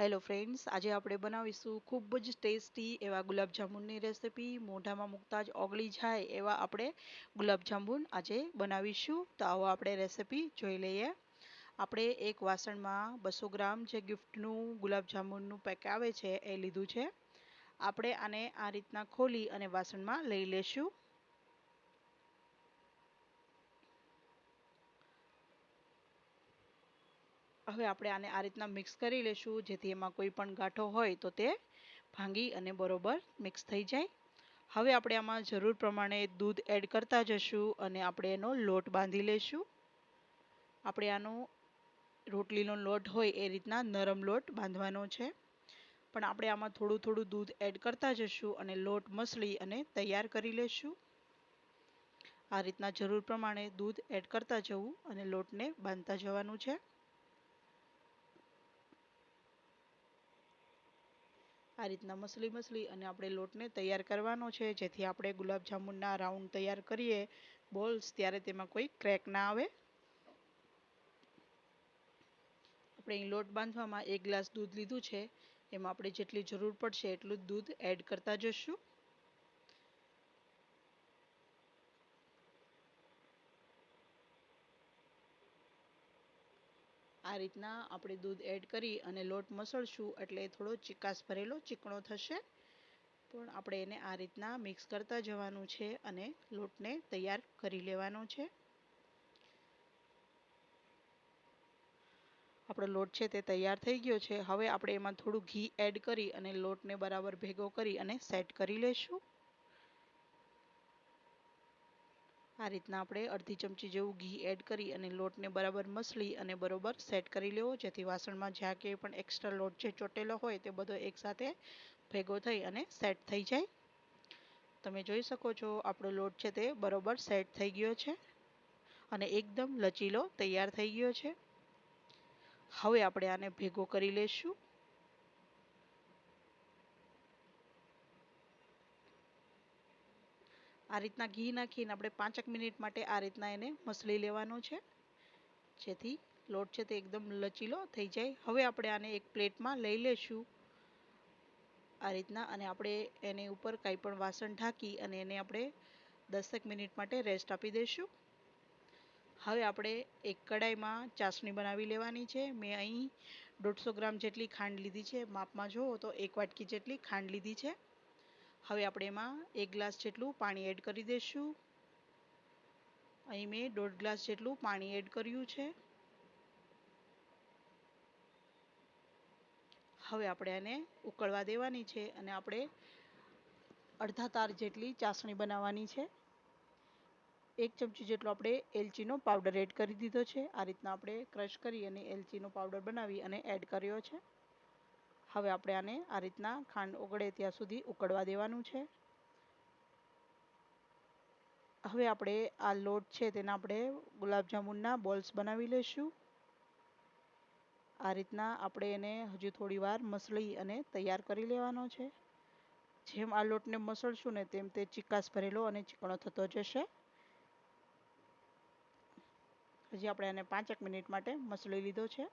Hello friends આજે આપણે બનાવીશું ખૂબ જ ટેસ્ટી એવા ગુલાબજાંબુની રેસિપી મોઢામાં મૂકતા જ ઓગળી જાય એવા આપણે ગુલાબજાંબુ આજે બનાવીશું. તો આવો આપણે રેસિપી જોઈ લઈએ. આપણે એક વાસણમાં બસો ગ્રામ જે ગિફ્ટનું ગુલાબજાંબુનું પેક આવે છે, એ લીધું છે. આપણે આને આ રીતના ખોલી અને વાસણમાં લઈ લેશું. હવે આપણે આને આ રીતના મિક્સ કરી લેશું. જેથી એમાં કોઈ પણ ગાંઠો હોય તો તે ભાંગી અને બરોબર મિક્સ થઈ જાય. હવે આપણે આમાં જરૂર પ્રમાણે દૂધ એડ કરતા જશું અને આપણે એનો લોટ બાંધી લેશું. આપણે આનો રોટલીનો લોટ હોય એ રીતના નરમ લોટ બાંધવાનો છે. પણ આપણે આમાં થોડું થોડું દૂધ એડ કરતા જશું અને લોટ મસળી અને તૈયાર કરી લેશું. આ રીતના જરૂર પ્રમાણે દૂધ એડ કરતા જવું અને લોટને બાંધતા જવાનું છે. આ રીતના મસલી મસલી અને આપણે લોટને તૈયાર કરવાનો છે. જેથી આપણે ગુલાબજાંબુના રાઉન્ડ તૈયાર કરીએ. બોલ્સ ત્યારે તેમાં કોઈ ક્રેક ના આવે. આપણે અહીં લોટ બાંધવામાં એક ગ્લાસ દૂધ લીધું છે. એમાં આપણે જેટલી જરૂર પડશે એટલું જ દૂધ એડ કરતા જશું. આ રીતના આપણે દૂધ એડ કરી અને લોટ મસળશું એટલે થોડો ચિકાસ ભરેલો ચીકણો થશે. પણ આપણે એને આ રીતના મિક્સ કરતા જવાનું છે અને લોટને તૈયાર કરી લેવાનો છે. આપણો લોટ છે તે તૈયાર થઈ ગયો છે. હવે આપણે એમાં થોડું ઘી એડ કરી અને લોટને બરાબર ભેગો કરી અને સેટ કરી લેશું. આ રીતના આપણે અડધી ચમચી જેવું ઘી એડ કરી અને લોટને બરાબર મસળી અને બરોબર સેટ કરી લેવો. જેથી વાસણમાં જ્યાં કે પણ એક્સ્ટ્રા લોટ જે ચોટેલો હોય તે બધો એકસાથે ભેગો થઈ અને સેટ થઈ જાય. તમે જોઈ શકો છો આપણો લોટ છે તે બરોબર સેટ થઈ ગયો છે અને એકદમ લચીલો તૈયાર થઈ ગયો છે. હવે આપણે આને ભેગો કરી લઈશું આ રીતના ઘી નાખીને આપણે પાંચક મિનિટ માટે આ રીતના એને મસળી લેવાનો છે. જેથી લોટ છે તે એકદમ લચીલો થઈ જાય. હવે આપણે આને એક પ્લેટમાં લઈ લેશું. આ રીતના અને આપણે એની ઉપર કાંઈ પણ વાસણ ઢાંકી અને એને આપણે દસેક મિનિટ માટે રેસ્ટ આપી દઈશું હવે આપણે એક કડાઈમાં ચાસણી બનાવી લેવાની છે. મેં અહીં દોઢસો ગ્રામ જેટલી ખાંડ લીધી છે. માપમાં જુઓ તો એક વાટકી જેટલી ખાંડ લીધી છે. હવે આપણે એમાં એક ગ્લાસ જેટલું પાણી એડ કરી દઈશું. અહીં મેં દોઢ ગ્લાસ જેટલું પાણી એડ કર્યું છે. હવે આપણે આને ઉકળવા દેવાની છે અને આપણે અડધા તાર જેટલી ચાસણી બનાવવાની છે. એક ચમચી જેટલો આપણે એલચીનો પાવડર એડ કરી દીધો છે. આ રીતના આપણે ક્રશ કરી અને એલચીનો પાવડર બનાવી અને એડ કર્યો છે. હવે આપણે આને આ રીતના ખાંડ ઓગળે ત્યાં સુધી ઉકળવા દેવાનું છે. હવે આપણે આ લોટ છે તેના આપણે ગુલાબજાંબુના બોલ્સ બનાવી લઈશું. આ રીતના આપણે એને હજુ થોડી વાર મસળી અને તૈયાર કરી લેવાનો છે. જેમ આ લોટને મસળશું ને તેમ તે ચિકાસ ભરેલો અને ચીકણો થતો જશે. હજી આપણે આને પાંચેક મિનિટ માટે મસળી લીધો છે.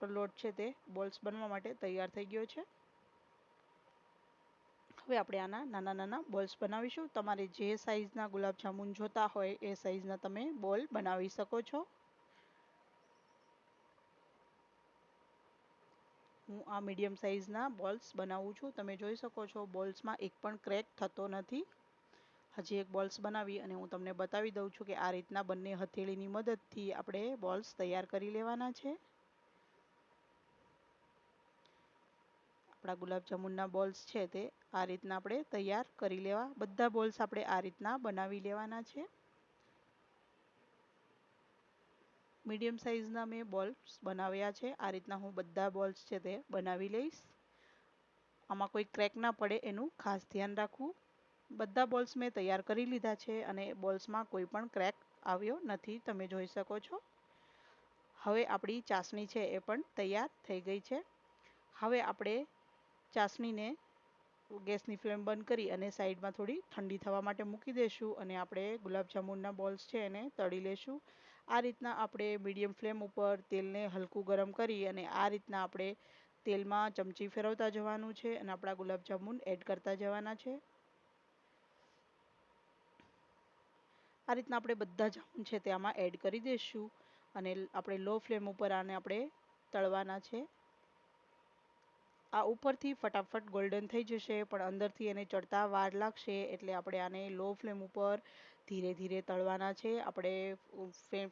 આપણો લોટ છે તે બોલ્સ બનવા માટે તૈયાર થઈ ગયો છે. હવે આપણે આના નાના નાના બોલ્સ બનાવીશું. તમારે જે સાઈઝના ગુલાબજાંબુન જોતા હોય એ સાઈઝના તમે બોલ બનાવી શકો છો. હું આ મીડિયમ સાઈઝના બોલ્સ બનાવું છું. તમે જોઈ શકો છો બોલ્સમાં એક પણ ક્રેક થતો નથી. હજી એક બોલ્સ બનાવી અને હું તમને બતાવી દઉં છું કે આ રીતના બંને હથેળીની મદદથી આપણે બોલ્સ તૈયાર કરી લેવાના છે. આપણા ગુલાબજાંબુના બોલ્સ છે તે આ રીતના આપણે તૈયાર કરી લેવા. બધા બોલ્સ આપણે આ રીતના બનાવી લેવાના છે. મીડિયમ સાઇઝના મેં બોલ્સ બનાવ્યા છે. આ રીતના હું બધા બોલ્સ છે તે બનાવી લઈશ. આમાં કોઈ ક્રેક ના પડે એનું ખાસ ધ્યાન રાખવું. બધા બોલ્સ મેં તૈયાર કરી લીધા છે અને બોલ્સમાં કોઈ પણ ક્રેક આવ્યો નથી. તમે જોઈ શકો છો. હવે આપણી ચાસણી છે એ પણ તૈયાર થઈ ગઈ છે. હવે આપણે ચાસણીને ગેસની ફ્લેમ બંધ કરી અને સાઈડમાં થોડી ઠંડી થવા માટે મૂકી દઈશું અને આપણે ગુલાબજાંબુના બોલ્સ છે એને તળી લેશું. આ રીતના આપણે મીડિયમ ફ્લેમ ઉપર તેલને હલકું ગરમ કરી અને આ રીતના આપણે તેલમાં ચમચી ફેરવતા જવાનું છે અને આપણા ગુલાબજાંબુ એડ કરતા જવાના છે. આ રીતના આપણે બધા જાંબુ છે તે આમાં એડ કરી દઈશું અને આપણે લો ફ્લેમ ઉપર આને આપણે તળવાના છે. આ ઉપરથી ફટાફટ ગોલ્ડન થઈ જશે, પણ અંદરથી એને ચડતા વાર લાગશે, એટલે આપણે આને લો ફ્લેમ ઉપર ધીરે ધીરે તળવાના છે. આપણે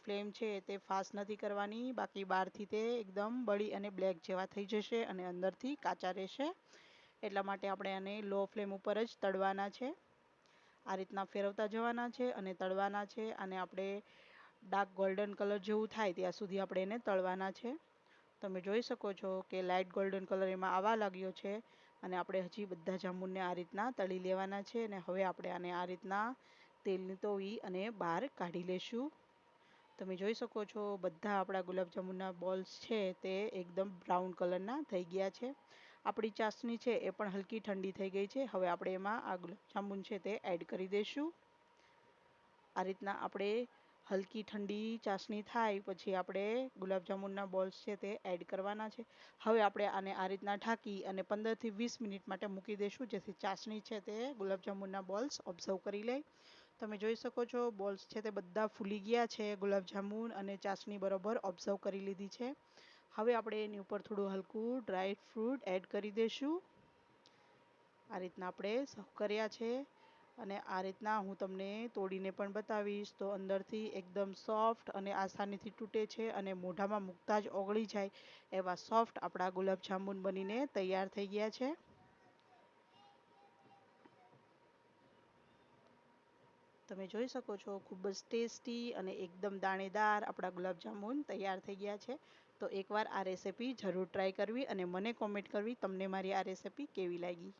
ફ્લેમ છે તે ફાસ્ટ નથી કરવાની, બાકી બહારથી તે એકદમ બળી અને બ્લેક જેવા થઈ જશે અને અંદરથી કાચા રહેશે. એટલા માટે આપણે આને લો ફ્લેમ ઉપર જ તળવાના છે. આ રીતના ફેરવતા જવાના છે અને તળવાના છે અને આપણે ડાર્ક ગોલ્ડન કલર જેવું થાય ત્યાં સુધી આપણે એને તળવાના છે. તમે જોઈ શકો છો કે લાઇટ ગોલ્ડન કલર એમાં આવવા લાગ્યો છે અને આપણે હજી બધા જાંબુને આ રીતના તળી લેવાના છે અને હવે આપણે આને આ રીતના તેલની તોવી અને બહાર કાઢી લેશું. તમે જોઈ શકો છો બધા આપણા ગુલાબજાંબુના બોલ્સ છે તે એકદમ બ્રાઉન કલરના થઈ ગયા છે. આપણી ચાસણી છે એ પણ હલકી ઠંડી થઈ ગઈ છે. હવે આપણે એમાં આ ગુલાબજાંબુ છે તે એડ કરી દઈશું આ રીતના આપણે હલકી ઠંડી ચાસણી થાય, પછી આપણે ગુલાબજાંબુના બોલ્સ છે તે એડ કરવાના છે. હવે આપણે આને આ રીતના ઢાંકી અને પંદરથી વીસ મિનિટ માટે મૂકી દઈશું જેથી ચાસણી છે તે ગુલાબજાંબુના બોલ્સ ઓબ્ઝર્વ કરી લે. તમે જોઈ શકો છો, બોલ્સ છે તે બધા ફૂલી ગયા છે, ગુલાબજાંબુ અને ચાસણી બરોબર ઓબ્ઝર્વ કરી લીધી છે. હવે આપણે એની ઉપર થોડું હલકું ડ્રાય ફ્રૂટ એડ કરી દઈશું આ રીતના આપણે સર્વ કર્યા છે. અને આ રીતના હું તમને તોડીને પણ બતાવીશ. તો અંદરથી એકદમ સોફ્ટ અને આસાનીથી તૂટે છે અને મોઢામાં મૂકતા જ ઓગળી જાય એવા સોફ્ટ આપણા ગુલાબજાંબુ બનીને તૈયાર થઈ ગયા છે. તમે જોઈ શકો છો, ખૂબ જ ટેસ્ટી અને એકદમ દાણેદાર આપણા ગુલાબજાંબુ તૈયાર થઈ ગયા છે. તો એકવાર આ રેસીપી જરૂર ટ્રાય કરવી અને મને કોમેન્ટ કરવી, તમને મારી આ રેસીપી કેવી લાગી?